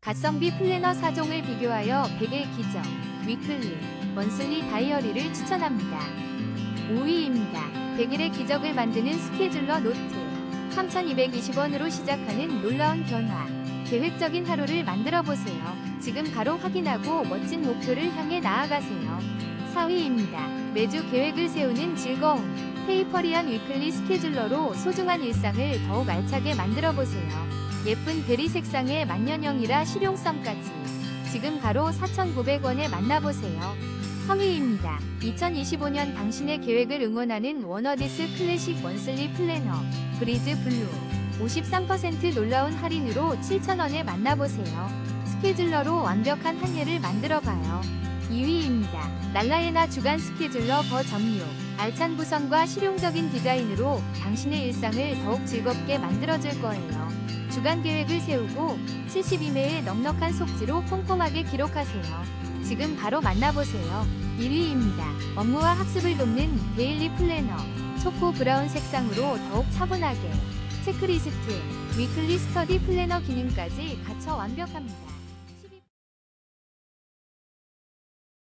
가성비 플래너 4종을 비교하여 100의 기적, 위클리, 먼슬리 다이어리를 추천합니다. 5위입니다. 100일의 기적을 만드는 스케줄러 노트. 3,220원으로 시작하는 놀라운 변화. 계획적인 하루를 만들어 보세요. 지금 바로 확인하고 멋진 목표를 향해 나아가세요. 4위입니다. 매주 계획을 세우는 즐거움. 페이퍼리한 위클리 스케줄러로 소중한 일상을 더욱 알차게 만들어 보세요. 예쁜 베리 색상의 만년형이라 실용성까지. 지금 바로 4,900원에 만나보세요. 3위입니다. 2025년 당신의 계획을 응원하는 워너디스 클래식 원슬리 플래너 브리즈 블루 53% 놀라운 할인으로 7,000원에 만나보세요. 스케줄러로 완벽한 한 해를 만들어봐요. 2위입니다. 날라에나 주간 스케줄러 버전류 알찬 구성과 실용적인 디자인으로 당신의 일상을 더욱 즐겁게 만들어줄 거예요. 주간 계획을 세우고 72매의 넉넉한 속지로 꼼꼼하게 기록하세요. 지금 바로 만나보세요. 1위입니다. 업무와 학습을 돕는 데일리 플래너. 초코 브라운 색상으로 더욱 차분하게. 체크리스트, 위클리 스터디 플래너 기능까지 갖춰 완벽합니다.